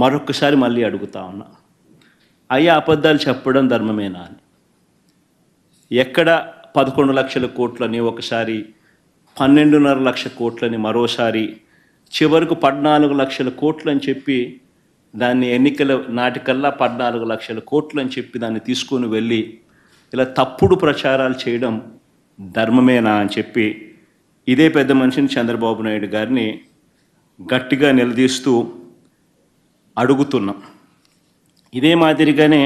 మరొకసారి మళ్ళీ అడుగుతా ఉన్నా. అయ్యా అబద్ధాలు చెప్పడం ధర్మమేనా అని. ఎక్కడ పదకొండు లక్షల కోట్లని ఒకసారి పన్నెండున్నర లక్ష కోట్లని మరోసారి చివరకు పద్నాలుగు లక్షల కోట్లు అని చెప్పి దాన్ని ఎన్నికల నాటికల్లా పద్నాలుగు లక్షల కోట్లు అని చెప్పి దాన్ని తీసుకొని వెళ్ళి ఇలా తప్పుడు ప్రచారాలు చేయడం ధర్మమేనా అని చెప్పి ఇదే పెద్ద మనిషిని చంద్రబాబు నాయుడు గారిని గట్టిగా నిలదీస్తూ అడుగుతున్నాం. ఇదే మాదిరిగానే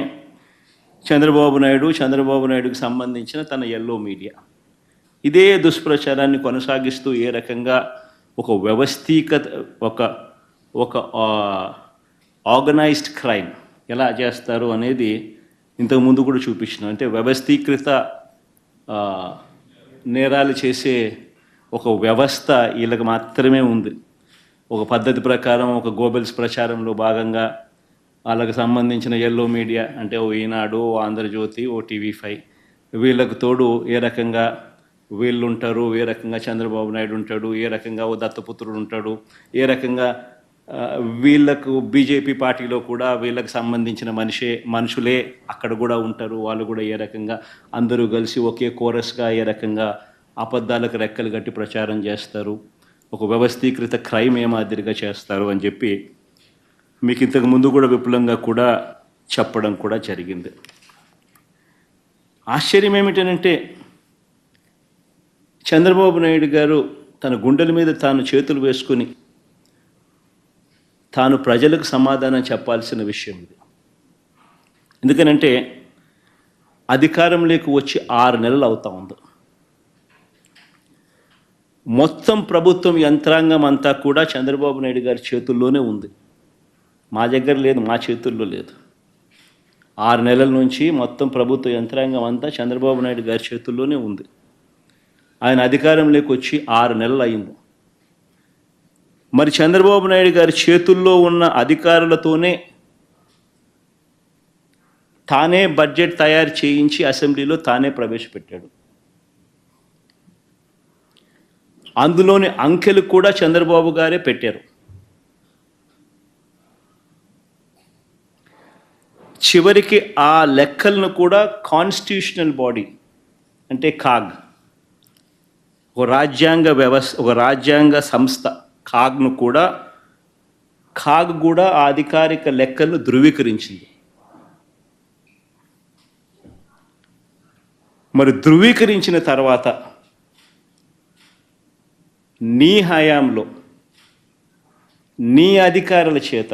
చంద్రబాబు నాయుడు చంద్రబాబు నాయుడుకి సంబంధించిన తన ఎల్లో మీడియా ఇదే దుష్ప్రచారాన్ని కొనసాగిస్తూ ఏ రకంగా ఒక వ్యవస్థీకత ఒక ఒక ఆర్గనైజ్డ్ క్రైమ్ ఎలా చేస్తారు అనేది ఇంతకుముందు కూడా చూపించిన. అంటే వ్యవస్థీకృత నేరాలు చేసే ఒక వ్యవస్థ వీళ్ళకి మాత్రమే ఉంది. ఒక పద్ధతి ప్రకారం ఒక గోబెల్స్ ప్రచారంలో భాగంగా వాళ్ళకు సంబంధించిన ఎల్లో మీడియా అంటే ఓ ఈనాడు ఓ ఆంధ్రజ్యోతి ఓ టీవీ ఫైవ్ వీళ్ళకు తోడు ఏ రకంగా వీళ్ళు ఉంటారు ఏ రకంగా చంద్రబాబు నాయుడు ఉంటాడు ఏ రకంగా ఓ దత్తపుత్రుడు ఉంటాడు ఏ రకంగా వీళ్ళకు బీజేపీ పార్టీలో కూడా వీళ్ళకి సంబంధించిన మనిషే మనుషులే అక్కడ కూడా ఉంటారు. వాళ్ళు కూడా ఏ రకంగా అందరూ కలిసి ఒకే కోరస్గా ఏ రకంగా అబద్ధాలకు రెక్కలు కట్టి ప్రచారం చేస్తారు. ఒక వ్యవస్థీకృత క్రైమ్ ఏ మాదిరిగా చేస్తారు అని చెప్పి మీకు ఇంతకు ముందు కూడా విపులంగా కూడా చెప్పడం కూడా జరిగింది. ఆశ్చర్యం ఏమిటనంటే చంద్రబాబు నాయుడు గారు తన గుండెల మీద తాను చేతులు వేసుకుని తాను ప్రజలకు సమాధానం చెప్పాల్సిన విషయం ఇది. ఎందుకనంటే అధికారంలోకి వచ్చి ఆరు నెలలు అవుతా ఉంది. మొత్తం ప్రభుత్వం యంత్రాంగం అంతా కూడా చంద్రబాబు నాయుడు గారి చేతుల్లోనే ఉంది. మా దగ్గర లేదు మా చేతుల్లో లేదు. ఆరు నెలల నుంచి మొత్తం ప్రభుత్వ యంత్రాంగం అంతా చంద్రబాబు నాయుడు గారి చేతుల్లోనే ఉంది. ఆయన అధికారంలోకి వచ్చి ఆరు నెలలు అయింది. మరి చంద్రబాబు నాయుడు గారి చేతుల్లో ఉన్న అధికారులతోనే తానే బడ్జెట్ తయారు చేయించి అసెంబ్లీలో తానే ప్రవేశపెట్టాడు. అందులోని అంకెలు కూడా చంద్రబాబు గారే పెట్టారు. చివరికి ఆ లెక్కలను కూడా కాన్స్టిట్యూషనల్ బాడీ అంటే కాగ్ ఒక రాజ్యాంగ వ్యవస్థ ఒక రాజ్యాంగ సంస్థ కాగ్ను కూడా కాగ్ కూడా ఆ అధికారిక లెక్కలను ధృవీకరించింది. మరి ధృవీకరించిన తర్వాత నీ హయాంలో నీ అధికారుల చేత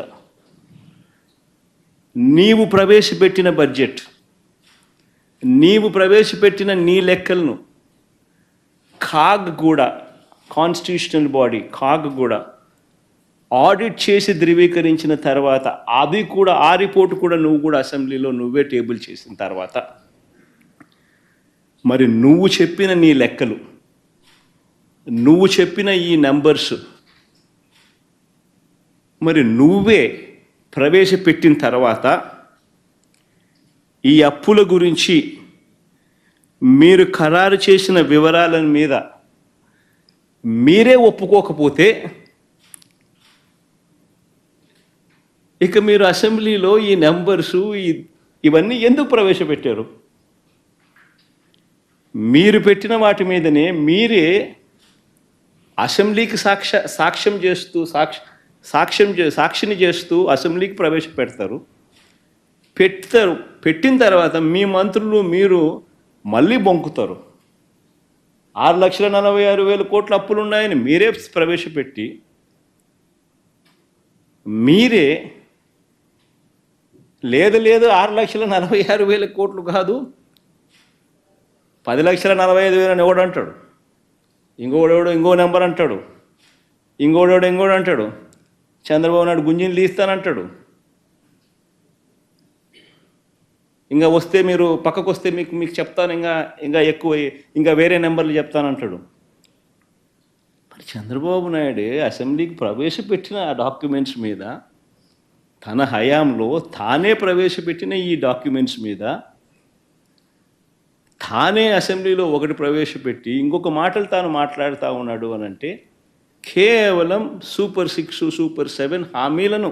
నీవు ప్రవేశపెట్టిన బడ్జెట్ నీవు ప్రవేశపెట్టిన నీ లెక్కలను కాగ్ కూడా కాన్స్టిట్యూషనల్ బాడీ కాగ్ కూడా ఆడిట్ చేసి ధృవీకరించిన తర్వాత అది కూడా ఆ రిపోర్ట్ కూడా నువ్వు కూడా అసెంబ్లీలో నువ్వే టేబుల్ చేసిన తర్వాత మరి నువ్వు చెప్పిన నీ లెక్కలు నువ్వు చెప్పిన ఈ నెంబర్స్ మరి నువ్వే ప్రవేశపెట్టిన తర్వాత ఈ అప్పుల గురించి మీరు ఖరారు చేసిన వివరాల మీద మీరే ఒప్పుకోకపోతే ఇక మీరు అసెంబ్లీలో ఈ నెంబర్సు ఇవన్నీ ఎందుకు ప్రవేశపెట్టారు? మీరు పెట్టిన వాటి మీదనే మీరే అసెంబ్లీకి సాక్ష సాక్ష్యం చేస్తూ సాక్ష సాక్ష్యం చే సాక్షిని చేస్తూ అసెంబ్లీకి ప్రవేశపెడతారు పెడతారు. పెట్టిన తర్వాత మీ మంత్రులు మీరు మళ్ళీ బొంకుతారు. ఆరు లక్షల నలభై ఆరు వేల కోట్ల అప్పులు ఉన్నాయని మీరే ప్రవేశపెట్టి మీరే లేదు లేదు ఆరు లక్షల నలభై ఆరు వేల కోట్లు కాదు పది లక్షల నలభై ఐదు వేలని ఎవడు ఇంకోడెవడో ఇంకో నెంబర్ అంటాడు. ఇంకోడెవడో ఇంకోడు అంటాడు. చంద్రబాబు నాయుడు గుంజిని తీస్తానంటాడు. ఇంకా వస్తే మీరు పక్కకు వస్తే మీకు మీకు చెప్తాను ఇంకా ఇంకా ఎక్కువ ఇంకా వేరే నెంబర్లు చెప్తానంటాడు. మరి చంద్రబాబు నాయుడు అసెంబ్లీకి ప్రవేశపెట్టిన ఆ డాక్యుమెంట్స్ మీద తన హయాంలో తానే ప్రవేశపెట్టిన ఈ డాక్యుమెంట్స్ మీద తానే అసెంబ్లీలో ఒకటి ప్రవేశపెట్టి ఇంకొక మాటలు తాను మాట్లాడుతూ ఉన్నాడు అని అంటే కేవలం సూపర్ సిక్స్ సూపర్ సెవెన్ హామీలను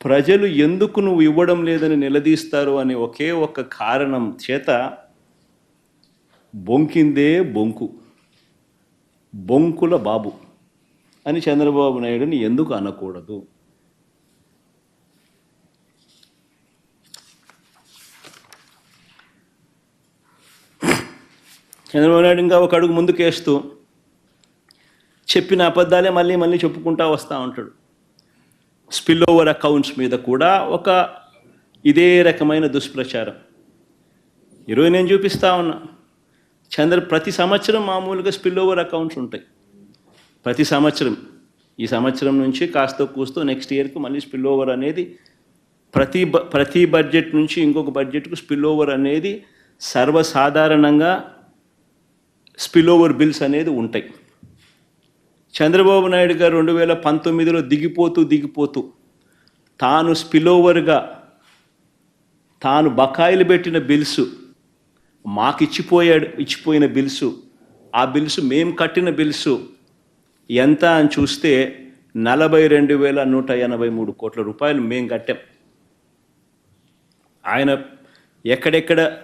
ప్రజలు ఎందుకు నువ్వు ఇవ్వడం లేదని నిలదీస్తారు అనే ఒకే ఒక్క కారణం చేత బొంకిందే బొంకు బొంకుల బాబు అని చంద్రబాబు నాయుడుని ఎందుకు అనకూడదు? చంద్రబాబు నాయుడు ఇంకా ఒక అడుగు ముందుకేస్తూ చెప్పిన అబద్ధాలే మళ్ళీ మళ్ళీ చెప్పుకుంటా వస్తూ ఉంటాడు. స్పిల్ ఓవర్ అకౌంట్స్ మీద కూడా ఒక ఇదే రకమైన దుష్ప్రచారం. ఈరోజు నేను చూపిస్తా ఉన్నా. చంద్ర ప్రతి సంవత్సరం మామూలుగా స్పిల్ ఓవర్ అకౌంట్స్ ఉంటాయి. ప్రతి సంవత్సరం. ఈ సంవత్సరం నుంచి కాస్త కూస్తూ నెక్స్ట్ ఇయర్కి మళ్ళీ స్పిల్ ఓవర్ అనేది ప్రతి బ- ప్రతి బడ్జెట్ నుంచి ఇంకొక బడ్జెట్కు స్పిల్ ఓవర్ అనేది సర్వసాధారణంగా స్పిల్ ఓవర్ బిల్స్ అనేది ఉంటాయి. చంద్రబాబు నాయుడు గారు రెండు వేల పంతొమ్మిదిలో దిగిపోతూ దిగిపోతూ తాను స్పిల్ ఓవర్గా తాను బకాయిలు పెట్టిన బిల్స్ మాకు ఇచ్చిపోయాడు ఇచ్చిపోయిన బిల్స్ ఆ బిల్స్ మేము కట్టిన బిల్స్ ఎంత అని చూస్తే నలభై రెండు వేల నూట ఎనభై మూడు కోట్ల రూపాయలు మేము కట్టాం. ఆయన ఎక్కడెక్కడ